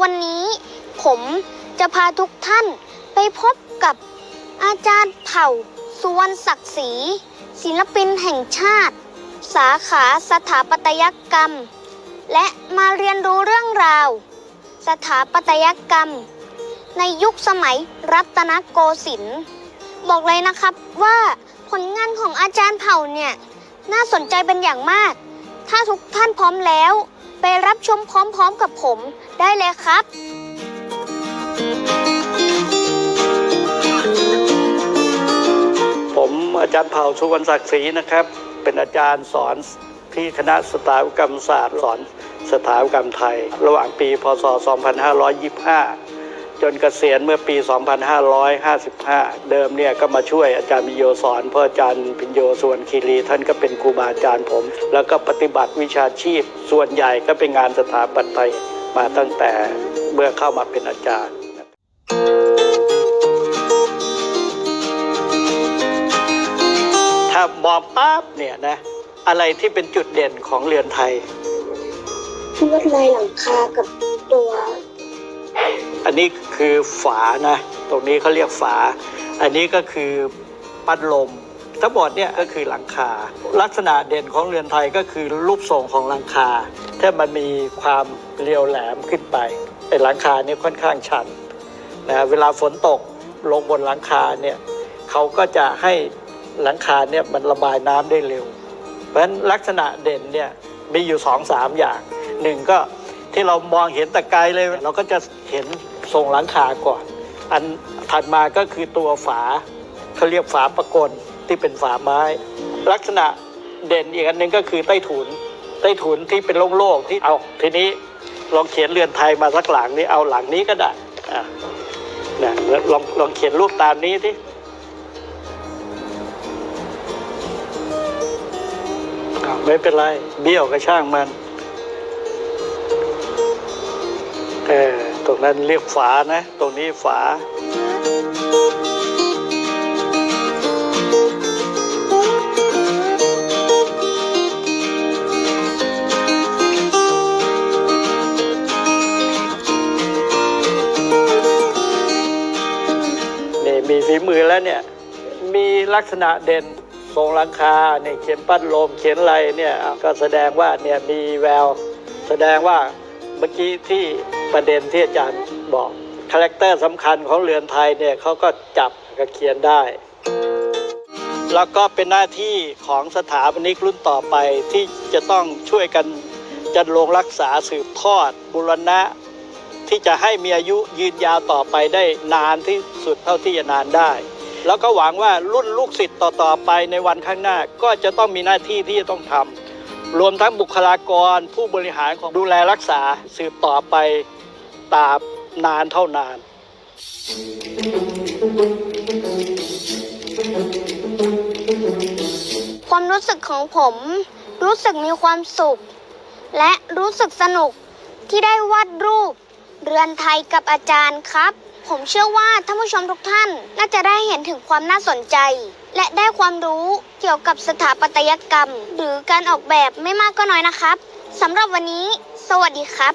วันนี้ผมจะพาทุกท่านไปพบกับอาจารย์เผ่า สุวรรณศักดิ์ศรีศิลปินแห่งชาติ สาขาสถาปัตยกรรม และมาเรียนรู้เรื่องราว สถาปัตยกรรม ในยุคสมัยรัตนโกสินทร์บอกเลยนะครับว่าผลงานของอาจารย์เผ่าเนี่ยน่าสนใจเป็นอย่างมาก ถ้าทุกท่านพร้อมแล้ว ไปรับชมพร้อมๆกับผมได้เลยครับ ผมอาจารย์เผ่าชุวันศักดิ์ศรีนะครับ เป็นอาจารย์สอนที่คณะสถาปัตยกรรมศาสตร์สอนสถาปัตยกรรมไทย ระหว่างปี พศ 2525 จนเกษียณเมื่อปี 2555 เดิมเนี่ยก็มาช่วยอาจารย์พิโยสอนเพราะอาจารย์พิญโยสวนคีรีท่านก็เป็นครูบาอาจารย์ผม แล้วก็ปฏิบัติวิชาชีพ ส่วนใหญ่ก็เป็นงานสถาปัตย์ไทยมาตั้งแต่เมื่อเข้ามาเป็นอาจารย์ถ้ามองปั๊บเนี่ยนะอะไรที่เป็นจุดเด่นของเรือนไทยลวดลายหลังคากับตัว อันนี้คือฝานะ ตรงนี้เขาเรียกฝา อันนี้ก็คือปัดลม ทั้งหมดเนี่ยก็คือหลังคา ลักษณะเด่นของเรือนไทยก็คือรูปทรงของหลังคาถ้ามันมีความเรียวแหลมขึ้นไปไอ้หลังคาเนี่ยค่อนข้างชันนะเวลาฝนตกลงบนหลังคาเนี่ยเขาก็จะให้หลังคาเนี่ยมันระบายน้ำได้เร็ว เพราะฉะนั้นลักษณะเด่นเนี่ยมีอยู่สองสามอย่างหนึ่งก็ ที่เรามองเห็นแต่ไกลเลย เราก็จะเห็นทรงหลังคาก่อน อันถัดมาก็คือตัวฝาเขาเรียกฝาประกลที่เป็นฝาไม้ ลักษณะเด่นอีกอันหนึ่งก็คือใต้ถุนใต้ถุนที่เป็นโล่งๆที่เอาทีนี้ลองเขียนเรือนไทยมาสักหลังนี้เอาหลังนี้ก็ได้อะนะลองลองเขียนรูปตามนี้ที่ไม่เป็นไร เบี้ยวก็ช่างมัน เออตรงนั้นเรียกฝานะ ตรงนี้ฝา นี่มีฝีมือแล้วเนี่ย มีลักษณะเด่นทรงหลังคาเนี่ยเขียนปั้นลมเขียนอะไรเนี่ย ก็แสดงว่าเนี่ยมีแวว แสดงว่าเมื่อกี้ที่ ประเด็นที่อาจารย์บอกคาแรคเตอร์สำคัญของเรือนไทยเนี่ยเขาก็จับกับเขียนได้ แล้วก็เป็นหน้าที่ของสถาปนิกรุ่นต่อไปที่จะต้องช่วยกันจัดลงรักษาสืบทอดบุรณะ ที่จะให้มีอายุยืนยาวต่อไปได้นานที่สุดเท่าที่จะนานได้ แล้วก็หวังว่ารุ่นลูกศิษย์ต่อๆไปในวันข้างหน้าก็จะต้องมีหน้าที่ที่จะต้องทำ รวมทั้งบุคลากรผู้บริหารของดูแลรักษาสืบต่อไปตราบนานเท่านาน ความรู้สึกของผม รู้สึกมีความสุข และรู้สึกสนุกที่ได้วาดรูป เรือนไทยกับอาจารย์ครับ ผมเชื่อว่าท่านผู้ชมทุกท่านน่าจะได้เห็นถึงความน่าสนใจ และได้ความรู้เกี่ยวกับสถาปัตยกรรม หรือการออกแบบไม่มากก็น้อยนะครับสำหรับวันนี้ สวัสดีครับ